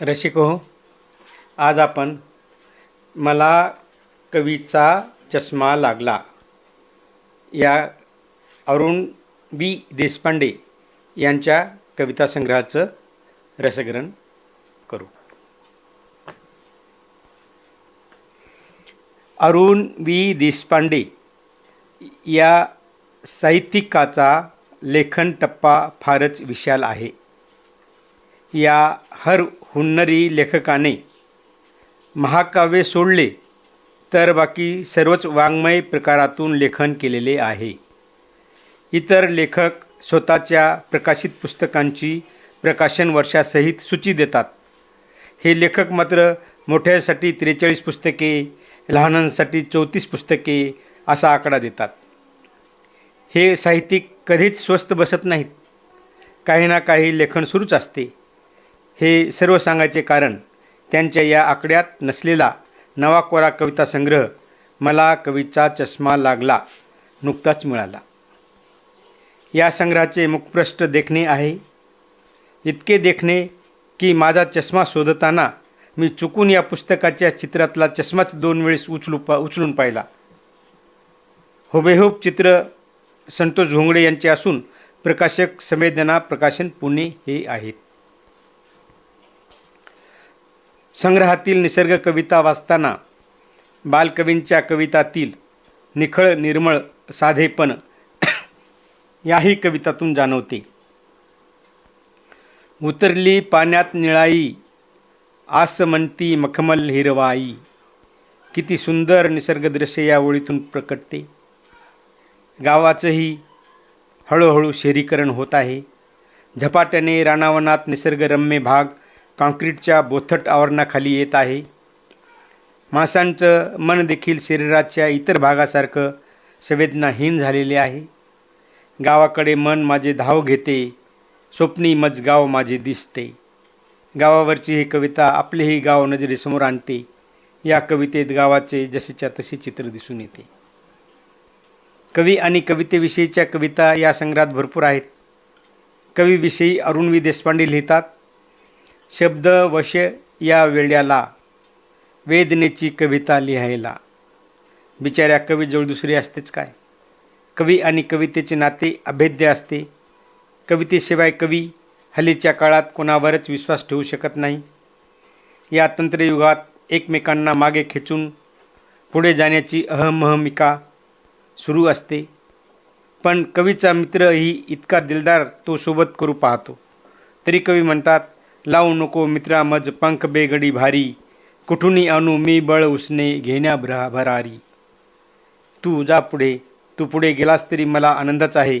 रसिक हो आज आपण मला कवीचा चष्मा लागला. या अरुण बी. देशपांडे यांच्या कविता संग्रहाचं रसग्रहण करू. अरुण बी. देशपांडे या साहित्यिकाचा लेखन टप्पा फारच विशाल आहे. या हर हुन्नरी लेखकाने महाकाव्य सोडले तर बाकी सर्वच वाङ्मय प्रकारातून लेखन केलेले आहे. इतर लेखक स्वतःच्या प्रकाशित पुस्तकांची प्रकाशन वर्षासहित सूची देतात. हे लेखक मात्र मोठ्यासाठी त्रेचाळीस पुस्तके लहानांसाठी चौतीस पुस्तके असा आकडा देतात. हे साहित्यिक कधीच स्वस्त बसत नाहीत. काही ना काही लेखन सुरूच असते. हे सर्व सांगायचे कारण त्यांच्या या आकड्यात नसलेला नवा कोरा कविता संग्रह मला कवीचा चष्मा लागला नुकताच मिळाला. या संग्रहाचे मुखपृष्ठ देखणे आहे. इतके देखणे की माझा चष्मा शोधताना मी चुकून या पुस्तकाच्या चित्रातला चष्माच दोन वेळेस उचलू पा उचलून पाहिला. हुबेहूब चित्र संतोष घोंगडे यांचे असून प्रकाशक संवेदना प्रकाशन पुणे हे आहेत. संग्रहातील निसर्ग कविता वाचताना बालकवींच्या कवितातील निखळ निर्मळ साधेपण याही कवितातून जाणवते. उतरली पाण्यात निळाई आस म्हणती मखमल हिरवाई. किती सुंदर निसर्गदृश्य या ओळीतून प्रकटते. गावाचंही हळूहळू शहरीकरण होत आहे. झपाट्याने रानावनात निसर्गरम्य भाग काँक्रीटच्या बोथट आवरणाखाली येत आहे. मासांचं मन देखील शरीराच्या इतर भागासारखं संवेदनाहीन झालेले आहे. गावाकडे मन माझे धाव घेते स्वप्नी मज गाव माझे दिसते. गावावरची ही कविता आपलेही गाव नजरेसमोर आणते. या कवितेत गावाचे जसेच्या तसे चित्र दिसून येते. कवी आणि कवितेविषयीच्या कविता या संग्रहात भरपूर आहेत. कवीविषयी अरुणवी देशपांडे लिहितात शब्दवश या वेड्याला वेदनेची कविता लिहायला. बिचाऱ्या कवीजवळ दुसरी असतेच काय? कवी आणि कवितेचे नाते अभेद्य असते. कवितेशिवाय कवी हल्लीच्या काळात कोणावरच विश्वास ठेवू शकत नाही. या तंत्रयुगात एकमेकांना मागे खेचून पुढे जाण्याची अहमहमिका सुरू असते. पण कवीचा मित्रही इतका दिलदार तो सोबत करू पाहतो. तरी कवी म्हणतात लावू नको मित्रा मज पंख बेगडी भारी. कुठूनही आणू मी बळ उसने घेण्या भरा भरारी. तू जा पुढे तू पुढे गेलास तरी मला आनंदच आहे.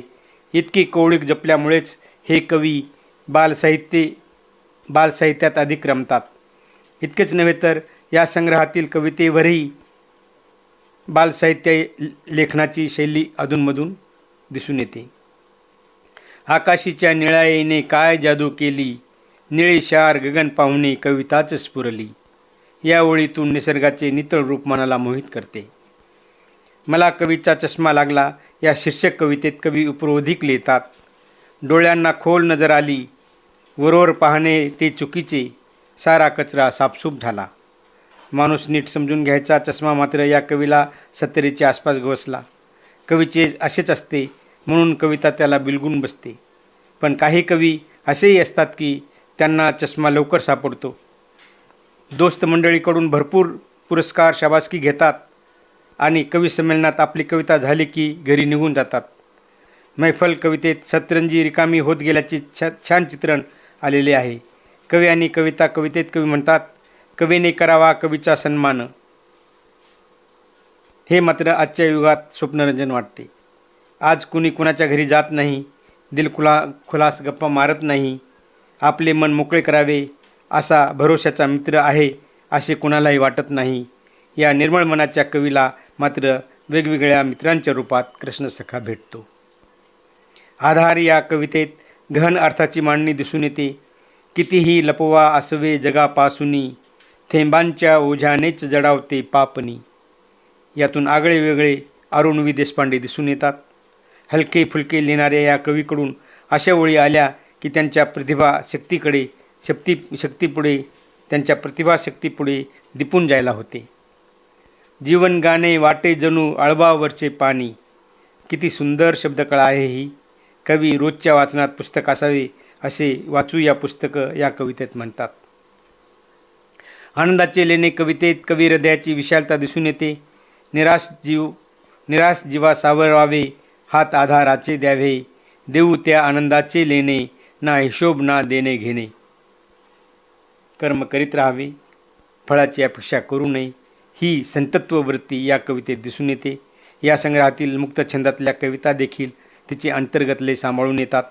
इतकी कौळिक जपल्यामुळेच हे कवी बालसाहित्य बालसाहित्यात अधिक रमतात. इतकेच नव्हे तर या संग्रहातील कवितेवरही बालसाहित्य लेखनाची शैली अधूनमधून दिसून येते. आकाशीच्या निळायेने काय जादू केली? निळे शार गगन पाहुणे कविताच स्फुरली. या ओळीतून निसर्गाचे नितळ रूप मनाला मोहित करते. मला कवीचा चष्मा लागला या शीर्षक कवितेत कवी उपरोधिक लिहितात. डोळ्यांना खोल नजर आली वरोवर पाहणे ते चुकीचे सारा कचरा साफसूफ झाला. माणूस नीट समजून घ्यायचा चष्मा मात्र या कवीला सत्तरीच्या आसपास घोसला. कवीचे असेच असते म्हणून कविता त्याला बिलगून बसते. पण काही कवी असेही असतात की त्यांना चष्मा लवकर सापडतो. दोस्त मंडळीकडून भरपूर पुरस्कार शाबासकी घेतात आणि कवी संमेलनात आपली कविता झाली की घरी निघून जातात. मैफल कवितेत सतरंजी रिकामी होत गेल्याचे छ छान चित्रण आलेले आहे. कवी आणि कविता कवितेत कवी म्हणतात कवीने करावा कवीचा सन्मान. हे मात्र आजच्या युगात स्वप्नरंजन वाटते. आज कुणी कुणाच्या घरी जात नाही दिल खुला खुलास गप्पा मारत नाही आपले मन मोकळे करावे असा भरोशाचा मित्र आहे असे कुणालाही वाटत नाही. या निर्मळ मनाच्या कवीला मात्र वेगवेगळ्या मित्रांच्या रूपात कृष्णसखा भेटतो. आधार या कवितेत गहन अर्थाची मांडणी दिसून येते. कितीही लपवा असवे जगापासूनी थेंबांच्या ओझ्यानेच जडावते पापनी. यातून आगळे वेगळे अरुण वि देशपांडे दिसून येतात. हलके फुलके लिहिणाऱ्या या कवीकडून अशा ओळी आल्या की त्यांच्या प्रतिभा शक्तीकडे शक्ती शक्तीपुढे त्यांच्या प्रतिभाशक्तीपुढे दिपून जायला होते. जीवन गाणे वाटे जणू आळवावरचे पाणी. किती सुंदर शब्दकळा आहे ही. कवी रोजच्या वाचनात पुस्तक असावे असे वाचू या पुस्तकं या कवितेत म्हणतात. आनंदाचे लेणे कवितेत कवी हृदयाची विशालता दिसून येते. निराश जीव निराश जीवा सावरावे हात आधाराचे द्यावे. देऊ त्या आनंदाचे लेणे ना हिशोब ना देणे घेणे. कर्म करीत राहावे फळाची अपेक्षा करू नये. ही संतत्व वृत्ती या कवितेत दिसून येते. या संग्रहातील मुक्तछंदातल्या कविता देखील तिचे अंतर्गतले सांभाळून येतात.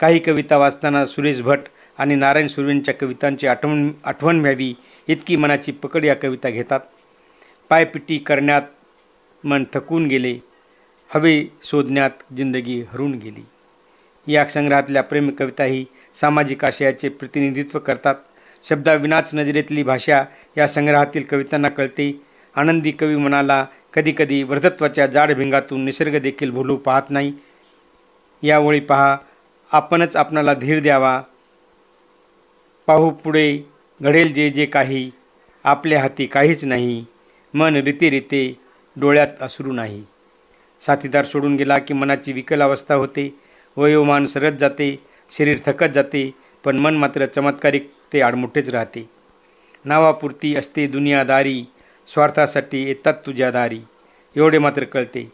काही कविता वाचताना सुरेश भट आणि नारायण सुर्वेंच्या कवितांची आठवण आठवण व्हावी इतकी मनाची पकड या कविता घेतात. पायपिटी करण्यात मन थकून गेले हवे शोधण्यात जिंदगी हरून गेली. या संग्रहातल्या प्रेम कविताही सामाजिक आशयाचे प्रतिनिधित्व करतात. शब्दाविनाच नजरेतली भाषा या संग्रहातील कवितांना कळते. आनंदी कवी मनाला कधीकधी वर्धत्वाच्या जाड भिंगातून निसर्ग देखील भुलू पाहत नाही. यावेळी पहा आपणच आपणाला धीर द्यावा. पाहू पुढे घडेल जे जे काही. आपल्या हाती काहीच नाही. मन रीते डोळ्यात असरू नाही. साथीदार सोडून गेला की मनाची विकल अवस्था होते. वयोमान सरत जाते शरीर थकत जाते पण मन मात्र चमत्कारिक ते आडमुठेच राहते. नावापुरती असते दुनियादारी स्वार्थासाठी येतात तुझ्या दारी. एवढे मात्र कळते.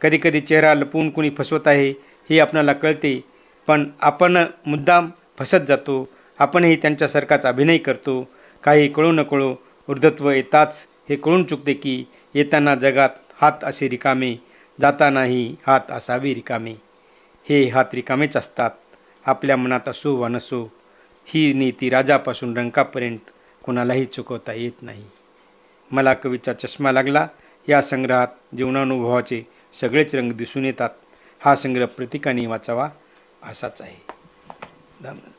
कधीकधी चेहरा लपवून कुणी फसवत आहे हे आपणाला कळते पण आपण मुद्दाम फसत जातो आपणही त्यांच्यासारखाच अभिनय करतो काही कळू न कळू वृद्धत्व येताच हे कळून चुकते की येताना जगात हात असे रिकामे जातानाही हात असावे रिकामे. हे हात रिकामेच असतात. आपल्या मनात असो वा नसो ही नीती राजापासून रंकापर्यंत कोणालाही चुकवता येत नाही. मला कवीचा चष्मा लागला. या संग्रहात जीवनानुभवाचे सगळेच रंग दिसून येतात. हा संग्रह प्रत्येकाने वाचावा असाच आहे. धन्यवाद.